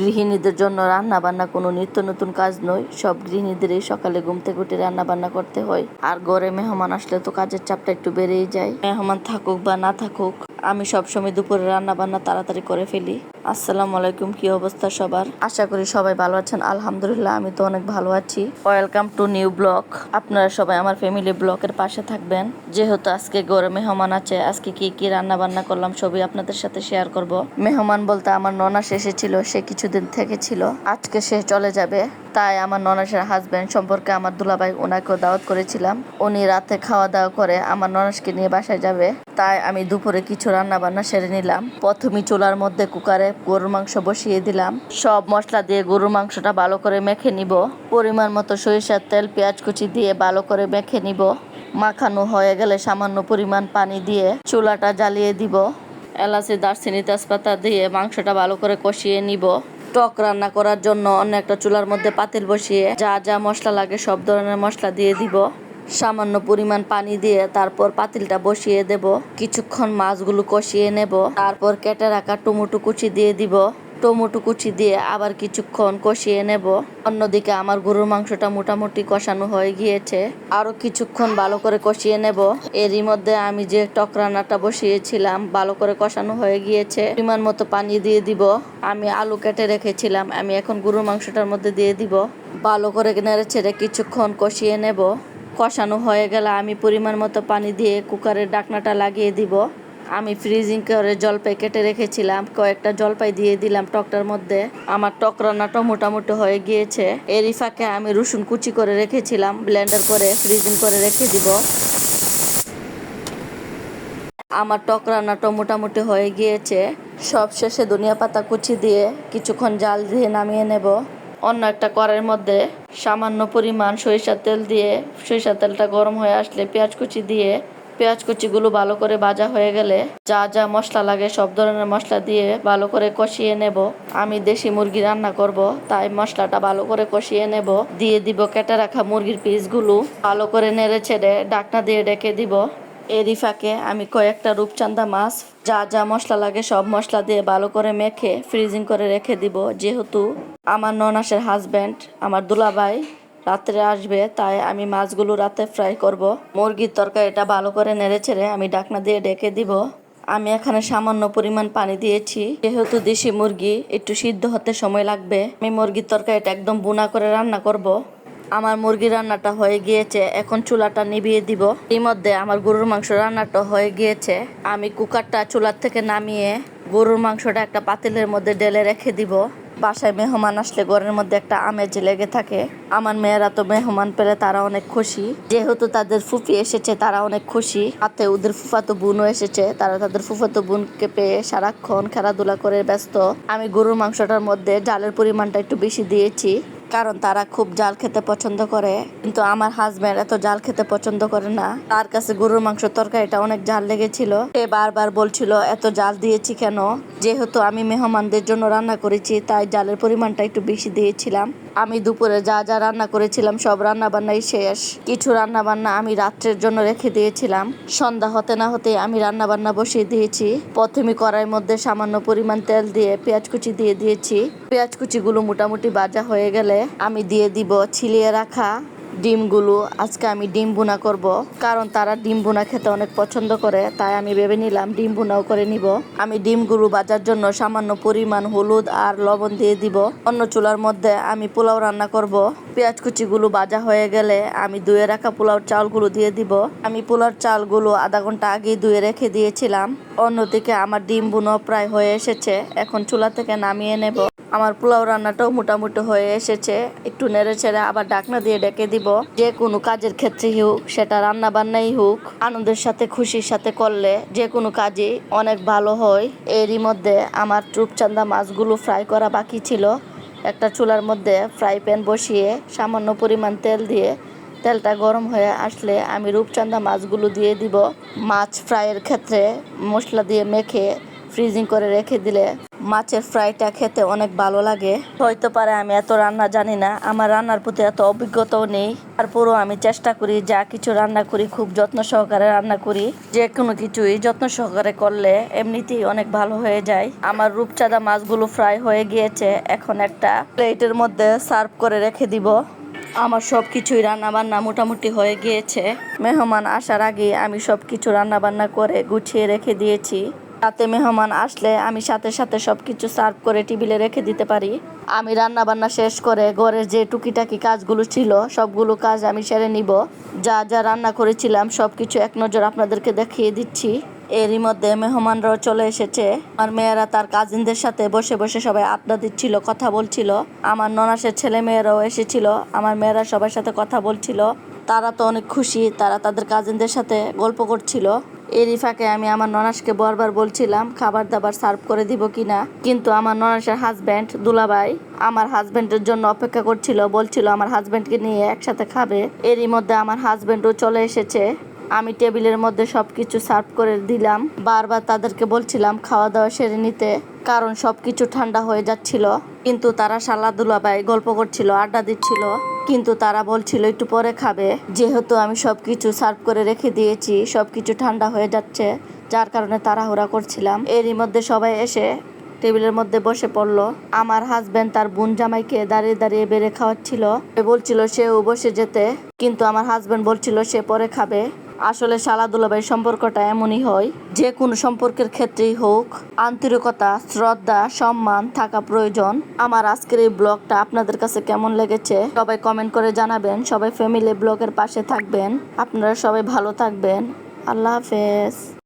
গৃহিণীদের জন্য রান্না বান্না কোনো নিত্য নতুন কাজ নয়। সব গৃহিণীদেরই সকালে ঘুম থেকে উঠে রান্না বান্না করতে হয়। আর ঘরে মেহমান আসলে তো কাজের চাপটা একটু বেড়েই যায়। মেহমান থাকুক বা না থাকুক, আমি সবসময় দুপুরে রান্না বান্না তাড়াতাড়ি করে ফেলি। আসসালামু আলাইকুম, কি অবস্থা সবার? আশা করি সবাই ভালো আছেন। আলহামদুলিল্লাহ, আমি তো অনেক ভালো আছি। ওয়েলকাম টু নিউ ব্লগ আপনারা সবাই আমার ফ্যামিলি ব্লকের পাশে থাকবেন। যেহেতু আজকে ঘরে মেহমান আছে, আজকে কি কি রান্না বান্না করলাম সবই আপনাদের সাথে শেয়ার করব। মেহমান বলতে আমার ননাস এসেছিল, সে কিছুদিন থেকে ছিল। আজকে সে চলে যাবে। তাই আমার ননাসের হাজবেন্ড সম্পর্কে আমার দুলাভাই ওনাকেও দাওয়াত করেছিলাম। উনি রাতে খাওয়া দাওয়া করে আমার ননাসকে নিয়ে বাসায় যাবে। তাই আমি দুপুরে কিছু রান্না বান্না সেরে নিলাম। প্রথমে চুলার মধ্যে কুকারে গরুর মাংস বসিয়ে দিলাম। সব মশলা দিয়ে গরুর মাংসটা ভালো করে মেখে নিব। পরিমাণ মতো সরিষার তেল, পেঁয়াজ কুচি দিয়ে ভালো করে মেখে নিব। মাখানো হয়ে গেলে সামান্য পরিমাণ পানি দিয়ে চুলাটা জ্বালিয়ে দিব। এলাচি, দারচিনি, তেজপাতা দিয়ে মাংসটা ভালো করে কষিয়ে নিব। টক রান্না করার জন্য অন্য একটা চুলার মধ্যে পাতিল বসিয়ে যা যা মশলা লাগে সব ধরনের মশলা দিয়ে দিব। সামান্য পরিমাণ পানি দিয়ে তারপর পাতিলটা বসিয়ে দেব। কিছুক্ষণ মাছগুলো কষিয়ে নেব। তারপর কেটে রাখা টমেটো কুচি দিয়ে দিব। টমেটো কুচি দিয়ে আবার কিছুক্ষণ কষিয়ে নেব। অন্যদিকে আমার গরুর মাংসটা মোটামুটি কষানো হয়ে গিয়েছে। আরও কিছুক্ষণ ভালো করে কষিয়ে নেব। এরই মধ্যে আমি যে টক রান্নাটা বসিয়েছিলাম, ভালো করে কষানো হয়ে গিয়েছে। পরিমাণ মতো পানি দিয়ে দিব। আমি আলু কেটে রেখেছিলাম। আমি এখন গরুর মাংসটার মধ্যে দিয়ে দিব। ভালো করে নেড়ে ছেড়ে কিছুক্ষণ কষিয়ে নেব। কষানো হয়ে গেলে আমি পরিমাণ মতো পানি দিয়ে কুকারের ডাকনাটা লাগিয়ে দিব। আমি ফ্রিজিং করে জলপাই কেটে রেখেছিলাম, কয়েকটা জলপাই দিয়ে দিলাম টকটার মধ্যে। আমার টক রান্নাটা মোটামুটি হয়ে গিয়েছে। এরই ফাঁকে আমি রসুন কুচি করে রেখেছিলাম ব্লেন্ডার করে ফ্রিজিং করে রেখে দিব। আমার টক রান্নাটা মোটামুটি হয়ে গিয়েছে। সব শেষে ধনিয়া পাতা কুচি দিয়ে কিছুক্ষণ জাল দিয়ে নামিয়ে নেব। অন্য একটা কড়াইয়ের মধ্যে সামান্য পরিমাণ সরিষার তেল দিয়ে, সরিষার তেলটা গরম হয়ে আসলে পেঁয়াজ কুচি দিয়ে, পেঁয়াজ কুচিগুলো ভালো করে ভাজা হয়ে গেলে যা যা মশলা লাগে সব ধরনের মশলা দিয়ে ভালো করে কষিয়ে নেব। আমি দেশি মুরগি রান্না করব, তাই মশলাটা ভালো করে কষিয়ে নেব। দিয়ে দিব কেটে রাখা মুরগির পিসগুলো, ভালো করে নেড়ে ছেড়ে ডাকনা দিয়ে ডেকে দিব। এরই ফাঁকে আমি কয়েকটা রূপচান্দা মাছ, যা যা মশলা লাগে সব মশলা দিয়ে ভালো করে মেখে ফ্রিজিং করে রেখে দিব। যেহেতু আমার ননাসের হাজব্যান্ড আমার দুলাভাই রাত্রে আসবে, তাই আমি মাছগুলো রাতে ফ্রাই করব। মুরগির তরকারিটা ভালো করে নেড়ে ছেড়ে আমি ডাকনা দিয়ে ডেকে দিব। আমি এখানে সামান্য পরিমাণ পানি দিয়েছি। যেহেতু দেশি মুরগি, একটু সিদ্ধ হতে সময় লাগবে। আমি মুরগির তরকারিটা একদম বুনা করে রান্না করব। আমার মুরগি রান্নাটা হয়ে গিয়েছে, এখন চুলাটা নিভিয়ে দিব। এর মধ্যে আমার গরুর মাংস রান্নাটা হয়ে গিয়েছে। আমি কুকারটা চুলার থেকে নামিয়ে গরুর মাংসটা একটা পাতিলের মধ্যে ডেলে রেখে দিব। বাসায় মেহমান আসলে ঘরের মধ্যে একটা আমেজ লেগে থাকে। আমার মেয়েরা তো মেহমান পেলে তারা অনেক খুশি। যেহেতু তাদের ফুফি এসেছে, তারা অনেক খুশি। হাতে ওদের ফুফাতো বোনও এসেছে, তারা তাদের ফুফাতো বোনকে পেয়ে সারাক্ষণ খেলাধুলা করে ব্যস্ত। আমি গরুর মাংসটার মধ্যে জালের পরিমাণটা একটু বেশি দিয়েছি। কারণ তারা খুব জাল খেতে পছন্দ করে, কিন্তু আমার হাজব্যান্ড এত জাল খেতে পছন্দ করে না। তার কাছে গরুর মাংস তরকারিটা অনেক জাল লেগেছিল। সে বারবার বলছিল, এত জাল দিয়েছি কেন? যেহেতু আমি মেহমানদের জন্য রান্না করেছি, তাই জালের পরিমাণটা একটু বেশি দিয়েছিলাম। আমি দুপুরে যা যা রান্না করেছিলাম, সব রান্না বান্নাই শেষ। কিছু রান্না বান্না আমি রাত্রের জন্য রেখে দিয়েছিলাম। সন্ধ্যা হতে না হতে আমি রান্না বান্না বসিয়ে দিয়েছি। প্রথমে কড়াইয়ের মধ্যে সামান্য পরিমাণ তেল দিয়ে পেঁয়াজ কুচি দিয়ে দিয়েছি। পেঁয়াজ কুচিগুলো মোটামুটি বাজা হয়ে গেলে আমি দিয়ে দিব ছিলিয়ে রাখা ডিমগুলো, আজকে আমি ডিম বোনা করব। কারণ তারা ডিম বোনা খেতে অনেক পছন্দ করে, তাই আমি ভেবে নিলাম ডিম বোনাও করে নিব। আমি ডিমগুলো বাজার জন্য সামান্য পরিমাণ হলুদ আর লবণ দিয়ে দিব। অন্য চুলার মধ্যে আমি পোলাও রান্না করব। পেঁয়াজ কুচিগুলো ভাজা হয়ে গেলে আমি ধুয়ে রাখা পোলাওর চালগুলো দিয়ে দিব। আমি পোলাওর চালগুলো আধা ঘণ্টা আগেই ধুয়ে রেখে দিয়েছিলাম। অন্যদিকে আমার ডিম বুনো প্রায় হয়ে এসেছে। এখন চুলা থেকে নামিয়ে নেব। আমার পোলাও রান্নাটাও মোটামুটি হয়ে এসেছে। একটু নেড়ে ছেড়ে আবার ডাকনা দিয়ে ডেকে দিব। যে কোনো কাজের ক্ষেত্রে হোক, সেটা রান্না বান্নাই হোক, আনন্দের সাথে, খুশির সাথে করলে যে কোনো কাজই অনেক ভালো হয়। এরই মধ্যে আমার রূপচান্দা মাছগুলো ফ্রাই করা বাকি ছিল। একটা চুলার মধ্যে ফ্রাই প্যান বসিয়ে সামান্য পরিমাণ তেল দিয়ে তেলটা গরম হয়ে আসলে আমি রূপচান্দা মাছগুলো দিয়ে দিব। মাছ ফ্রাইয়ের ক্ষেত্রে মশলা দিয়ে মেখে ফ্রিজিং করে রেখে দিলে মাছের ফ্রাইটা খেতে অনেক ভালো লাগে। হয়তো পারে আমি এত রান্না জানি না, আমার রান্নার প্রতি এত অভিজ্ঞতাও নেই। তারপরও আমি চেষ্টা করি যা কিছু রান্না করি, খুব যত্ন সহকারে রান্না করি। যে কোনো কিছুই যত্ন সহকারে করলে এমনিতেই অনেক ভালো হয়ে যায়। আমার রূপচাঁদা মাছগুলো ফ্রাই হয়ে গিয়েছে, এখন একটা প্লেটের মধ্যে সার্ভ করে রেখে দিব। আমার সব কিছুই রান্না বান্না মোটামুটি হয়ে গিয়েছে। মেহমান আসার আগে আমি সব কিছু রান্না বান্না করে গুছিয়ে রেখে দিয়েছি। তাতে মেহমান আসলে আমি সাথে সাথে সব কিছু সার্ভ করে টেবিলে রেখে দিতে পারি। আমি রান্না বান্না শেষ করে ঘরের যে টুকিটাকি কাজগুলো ছিল, সবগুলো কাজ আমি সেরে নিব। যা যা রান্না করেছিলাম সব কিছু এক নজর আপনাদেরকে দেখিয়ে দিচ্ছি। এরই মধ্যে মেহমানরাও চলে এসেছে। আমার মেয়েরা তার কাজিনদের সাথে বসে বসে সবাই আড্ডা দিচ্ছিল, কথা বলছিল। আমার ননাসের ছেলে মেয়েরাও এসেছিল, আমার মেয়েরা সবার সাথে কথা বলছিল। তারা তো অনেক খুশি, তারা তাদের কাজিনদের সাথে গল্প করছিল। এরই ফাঁকে আমি আমার ননাসকে বরবার বলছিলাম, খাবার দাবার সার্ভ করে দিব কিনা। কিন্তু আমার ননাসের হাজব্যান্ড দুলাভাই আমার হাজব্যান্ডের জন্য অপেক্ষা করছিল, বলছিল আমার হাজব্যান্ডকে নিয়ে একসাথে খাবে। এরই মধ্যে আমার হাজব্যান্ডও চলে এসেছে। আমি টেবিলের মধ্যে সব কিছু সার্ভ করে দিলাম। বারবার তাদেরকে বলছিলাম, খাওয়া দাওয়া সেরে নিতে। কারণ সব কিছু ঠান্ডা হয়ে যাচ্ছিল। কিন্তু তারা সাল্লা দুলাভাই গল্প করছিল, আড্ডা দিচ্ছিল। কিন্তু তারা বলছিল, একটু পরে খাবে। যেহেতু আমি সব কিছু সার্ভ করে রেখে দিয়েছি সব কিছু ঠান্ডা হয়ে যাচ্ছে, যার কারণে তাড়াহুড়া করছিলাম। এরই মধ্যে সবাই এসে টেবিলের মধ্যে বসে পড়ল। আমার হাজব্যান্ড তার বোন জামাইকে দাঁড়িয়ে দাঁড়িয়ে বেড়ে খাওয়াচ্ছিল। বলছিল, সেও বসে যেতে। কিন্তু আমার হাজবেন্ড বলছিল, সে পরে খাবে। আসলে শালা দুলাভাই সম্পর্কটা এমনই হয়, যে কোনো সম্পর্কের ক্ষেত্রেই হোক, আন্তরিকতা, শ্রদ্ধা, সম্মান থাকা প্রয়োজন। আমার আজকের এই ব্লগটা আপনাদের কাছে কেমন লেগেছে? সবাই কমেন্ট করে জানাবেন, সবাই ফ্যামিলি ব্লগের পাশে থাকবেন। আপনারা সবাই ভালো থাকবেন। আল্লাহ হাফেজ।